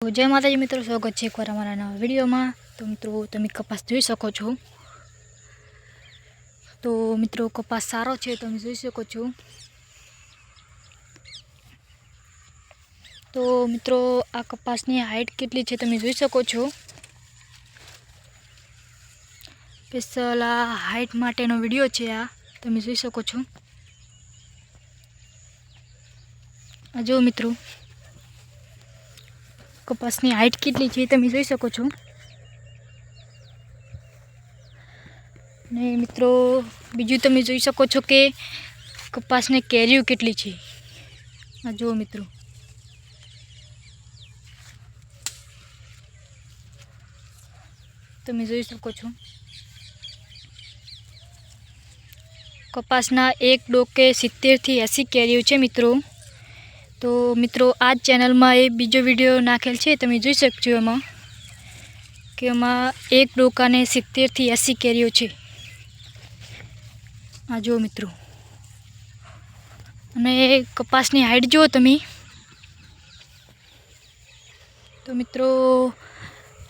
જય માતાજી મિત્રો, સ્વાગત છે એકવાર અમારા નવા વિડીયોમાં. તો મિત્રો, તમે કપાસ જોઈ શકો છો. તો મિત્રો, કપાસ સારો છે, તમે જોઈ શકો છો. તો મિત્રો, આ કપાસની હાઈટ કેટલી છે, તમે જોઈ શકો છો. સ્પેશિયલ આ હાઈટ માટેનો વીડિયો છે આ, તમે જોઈ શકો છો. આ જો મિત્રો કપાસની હાઈટ કેટલી છે તમે જોઈ શકો છો. ને મિત્રો, બીજું તમે જોઈ શકો છો કે કપાસને કેરીઓ કેટલી છે. આ જુઓ મિત્રો. તમે જોઈ શકો છો. કપાસના એક ડોકે સિત્તેરથી એંસી કેરીઓ છે મિત્રો. તો મિત્રો, આ જ ચેનલમાં એ બીજો વીડિયો નાખેલ છે, તમે જોઈ શકજો એમાં કે એમાં એક ડોકાને સિત્તેરથી એંસી કેરીઓ છે. આ જુઓ મિત્રો. અને કપાસની હાઈટ જુઓ તમે. તો મિત્રો,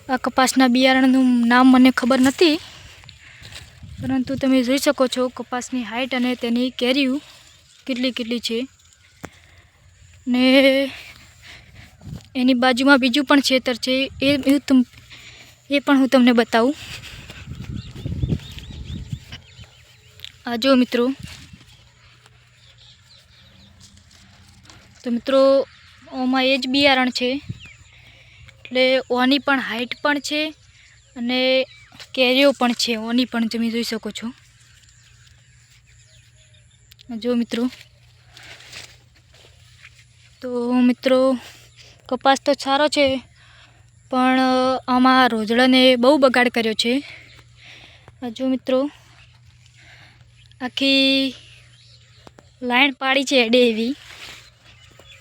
આ કપાસના બિયારણનું નામ મને ખબર નથી, પરંતુ તમે જોઈ શકો છો કપાસની હાઈટ અને તેની કેરીઓ કેટલી કેટલી છે. ને એની બાજુમાં બીજું પણ ખેતર છે. એ એ પણ હું તમને બતાવું. આ જો મિત્રો. તો મિત્રો, ઓમાં એ જ બિયારણ છે. એટલે ઓની પણ હાઈટ પણ છે અને કેરીઓ પણ છે. ઓની પણ તમે જોઈ શકો છો. જો મિત્રો. તો મિત્રો, કપાસ તો સારો છે, પણ આમાં રોજડાને બહુ બગાડ કર્યો છે. હજુ મિત્રો, આખી લાઈન પાડી છે એડે એવી.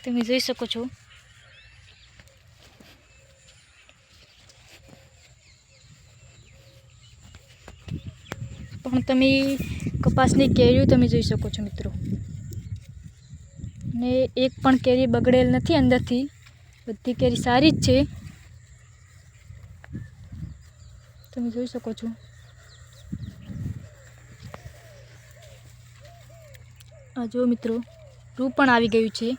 તમે જોઈ શકો છો. પણ તમે કપાસની કેરીઓ તમે જોઈ શકો છો મિત્રો. ને એક પણ કેરી બગડેલ નથી અંદરથી. બધી કેરી સારી જ છે. તમે જોઈ શકો છો. આ જો મિત્રો, રૂ પણ આવી ગયું છે.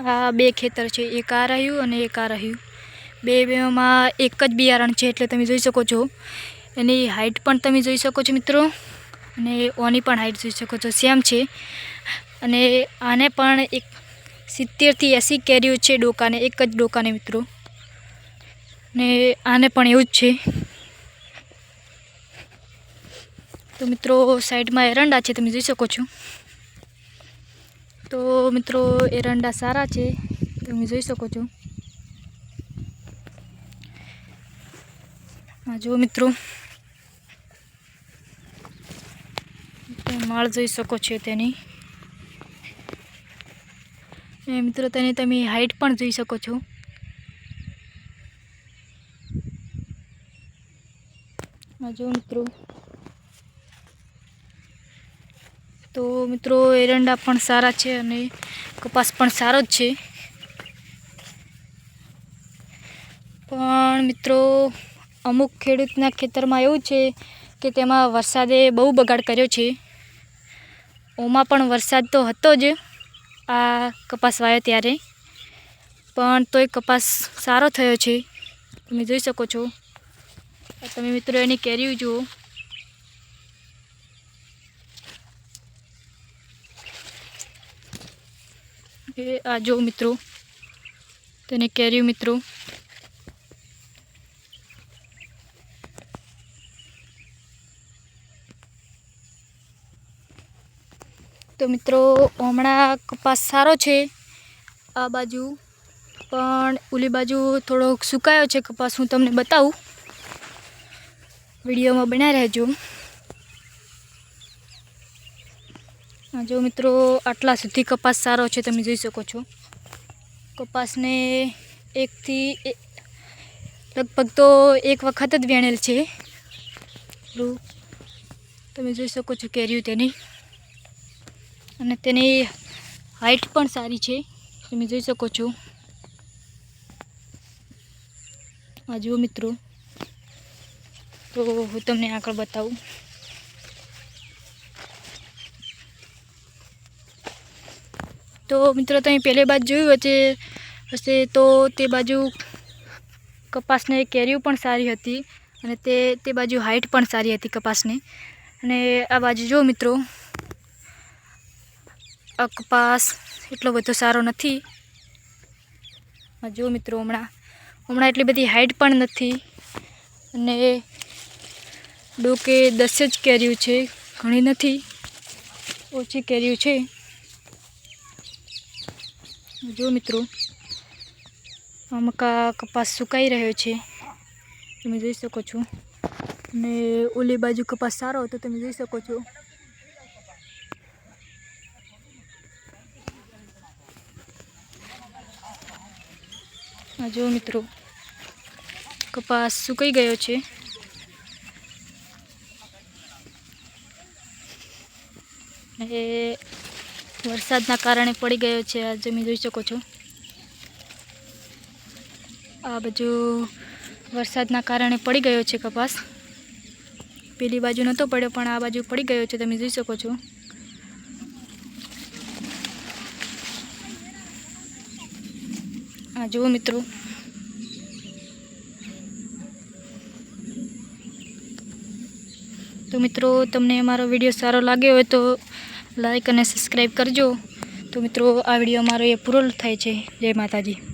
આ બે ખેતર છે, એક આ રહ્યું અને એક આ રહ્યું. બે બેમાં એક જ બિયારણ છે, એટલે તમે જોઈ શકો છો. એની હાઇટ પણ તમે જોઈ શકો છો મિત્રો. અને ઓની પણ હાઇટ જોઈ શકો છો. સેમ છે. અને આને પણ એક સિત્તેરથી એંસી કેરીઓ છે ડોકાને, એક જ ડોકાને મિત્રો. ને આને પણ એવું જ છે. તો મિત્રો, સાઈડમાં એરંડા છે, તમે જોઈ શકો છો. તો મિત્રો, એરંડા સારા છે, તમે જોઈ શકો છો. આ જુઓ મિત્રો. માળ જોઈ શકો છો તેની. મિત્રો, તેની તમે હાઈટ પણ જોઈ શકો છો. જો મિત્રો. તો મિત્રો એરંડા પણ સારા છે અને કપાસ પણ સારો જ છે. પણ મિત્રો, અમુક ખેડૂતના ખેતરમાં એવું છે કે તેમાં વરસાદે બહુ બગાડ કર્યો છે. ઓમાં પણ વરસાદ તો હતો જ. આ કપાસ વાયો ત્યારે. પણ તોય કપાસ સારો થયો છે. તમે જોઈ શકો છો. તમે મિત્રો એની કેરીઓ જુઓ. એ આ જો મિત્રો. તેને કેરીઓ મિત્રો. તો મિત્રો, હમણાં કપાસ સારો છે આ બાજુ. પણ ઓલી બાજુ થોડોક સુકાયો છે કપાસ, હું તમને બતાવું. વિડીયોમાં બના રહેજો. જો મિત્રો, આટલા સુધી કપાસ સારો છે, તમે જોઈ શકો છો. કપાસને એકથી લગભગ તો એક વખત જ વેણેલ છે. તમે જોઈ શકો છો કેર્યું તેની. અને તેની હાઈટ પણ સારી છે. તમે જોઈ શકો છો. આ જુઓ મિત્રો. તો હું તમને આગળ બતાવું. તો મિત્રો, તમે પહેલી બાજુ જોયું હશે હશે તો તે બાજુ કપાસને કેરીઓ પણ સારી હતી અને તે તે બાજુ હાઈટ પણ સારી હતી કપાસની. અને આ બાજુ જો મિત્રો. કપાસ એટલો બધો સારો નથી. આ જો મિત્રો હમણાં હમણાં એટલી બધી હાઈટ પણ નથી. અને ડોકે દસ જ કેર્યું છે, ઘણી નથી, ઓછી કેર્યું છે. જો મિત્રો અમકા કપાસ સુકાઈ રહ્યો છે. તમે જોઈ શકો છો. અને ઓલી બાજુ કપાસ સારો હતો, તમે જોઈ શકો છો. જો મિત્રો. કપાસ સુકાઈ ગયો છે. એ વરસાદના કારણે પડી ગયો છે આ તમે જોઈ શકો છો. આ બાજુ વરસાદના કારણે પડી ગયો છે કપાસ. પેલી બાજુ નહોતો પડ્યો, પણ આ બાજુ પડી ગયો છે, તમે જોઈ શકો છો. આ જુઓ મિત્રો. તો મિત્રો, તમને અમારો વીડિયો સારો લાગ્યો હોય તો લાઈક અને સબસ્ક્રાઈબ કરજો. તો મિત્રો, આ વીડિયો અમારો એ પૂરો થાય છે. જય માતાજી.